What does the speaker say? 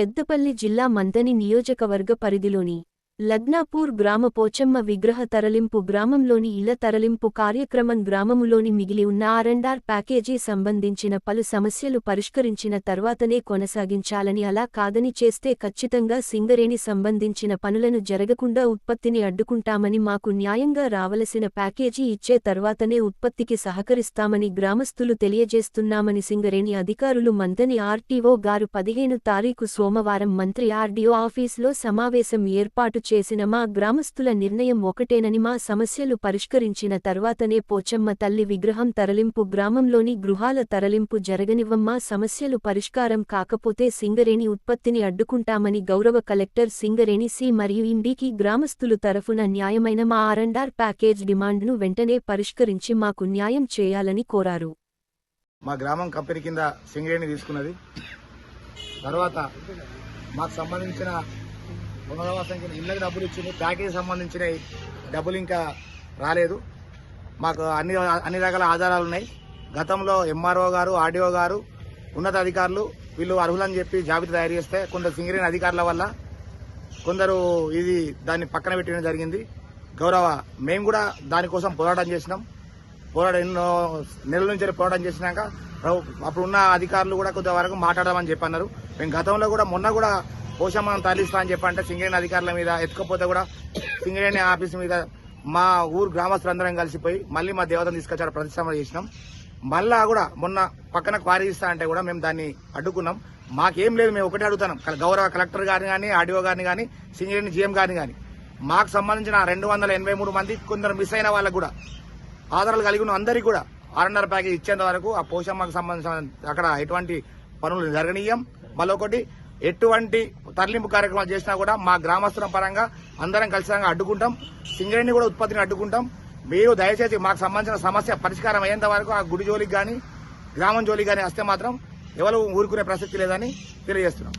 పెద్దపల్లి జిల్లా మందని నియోజకవర్గ పరిధిలోని లగ్నాపూర్ గ్రామ పోచమ్మ విగ్రహ తరలింపు గ్రామంలోని ఇళ్ళ తరలింపు కార్యక్రమం గ్రామములోని మిగిలి ఉన్న ఆర్ఎండ్ఆర్ ప్యాకేజీ సంబంధించిన పలు సమస్యలు పరిష్కరించిన తర్వాతనే కొనసాగించాలని అలా కాదని చేస్తే ఖచ్చితంగా సింగరేణి సంబంధించిన పనులను జరగకుండా ఉత్పత్తిని అడ్డుకుంటామని మాకు న్యాయంగా రావలసిన ప్యాకేజీ ఇచ్చే తర్వాతనే ఉత్పత్తికి సహకరిస్తామని గ్రామస్తులు తెలియజేస్తున్నామని సింగరేణి అధికారులు మందని ఆర్టీఓ గారు పదిహేను తారీఖు సోమవారం మంత్రి ఆర్డీఓ ఆఫీసులో సమావేశం ఏర్పాటు చేసిన మా గ్రామస్తుల నిర్ణయం ఒకటేనని మా సమస్యలు పరిష్కరించిన తర్వాతనే పోచమ్మ తల్లి విగ్రహం తరలింపు గ్రామంలోని గృహాల తరలింపు జరగనివ్వమ్మా సమస్యలు పరిష్కారం కాకపోతే సింగరేణి ఉత్పత్తిని అడ్డుకుంటామని గౌరవ కలెక్టర్ సింగరేణి సి మరియు ఇండికి గ్రామస్తులు తరఫున న్యాయమైన మా ఆర్ఎండ్ఆర్ ప్యాకేజ్ డిమాండ్ను వెంటనే పరిష్కరించి మాకు న్యాయం చేయాలని కోరారు. మా గ్రామం కంపెనీ కింద సింగరేణి తీసుకున్నది. తర్వాత మాకు సంబంధించిన పునరావాసం సంఖ్యలో ఇళ్ళకి డబ్బులు ఇచ్చింది ప్యాకేజీ సంబంధించిన డబ్బులు ఇంకా రాలేదు. మాకు అన్ని అన్ని రకాల ఆధారాలు ఉన్నాయి. గతంలో ఎంఆర్ఓ గారు ఆర్డీఓ గారు ఉన్నత అధికారులు వీళ్ళు అర్హులని చెప్పి జాబితా తయారు చేస్తే కొందరు సింగరేణి అధికారుల వల్ల కొందరు ఇది దాన్ని పక్కన పెట్టడం జరిగింది. గౌరవ మేము కూడా దానికోసం పోరాటం చేసినాం. పోరాటం ఎన్నో నెలల నుంచి పోరాటం చేసినాక అప్పుడు ఉన్న అధికారులు కూడా కొంతవరకు మాట్లాడమని చెప్పి అన్నారు మేము గతంలో కూడా మొన్న కూడా పోషమ్మను తరలిస్తా అని చెప్పంటే సింగరేణి అధికారుల మీద ఎత్తుకపోతే కూడా సింగరేణి ఆఫీస్ మీద మా ఊరు గ్రామస్తులందరం కలిసిపోయి మళ్ళీ మా దేవతను తీసుకొచ్చారు ప్రతిష్టంభన చేసినాం. మళ్ళా కూడా మొన్న పక్కన క్వారీ ఇస్తా అంటే కూడా మేము దాన్ని అడ్డుకున్నాం. మాకేం లేదు మేము ఒకటే అడుగుతున్నాం. గౌరవ కలెక్టర్ గారిని కానీ ఆర్డీఓ గారిని కానీ సింగరేణి జీఎం గారిని కానీ. మాకు సంబంధించిన రెండు వందల ఎనభై మూడు మంది కొందరు మిస్ అయిన వాళ్ళకు కూడా ఆధారాలు కలిగి ఉన్న అందరికీ కూడా ఆర్ఎన్ఆర్ ప్యాకేజ్ ఇచ్చేంత వరకు ఆ పోషమ్మకు సంబంధించిన అక్కడ ఎటువంటి పనులు జరగనీయం. మళ్ళొకటి ఎటువంటి తరలింపు కార్యక్రమాలు చేసినా కూడా మా గ్రామస్తుల పరంగా అందరం కలిసిగా అడ్డుకుంటాం. సింగరేణి కూడా ఉత్పత్తిని అడ్డుకుంటాం. మీరు దయచేసి మాకు సంబంధించిన సమస్య పరిష్కారం అయ్యేంత వరకు ఆ గుడి జోలికి కానీ గ్రామం జోలికి కానీ వస్తే మాత్రం ఎవరు ఊరుకునే ప్రసక్తి లేదని తెలియజేస్తున్నాం.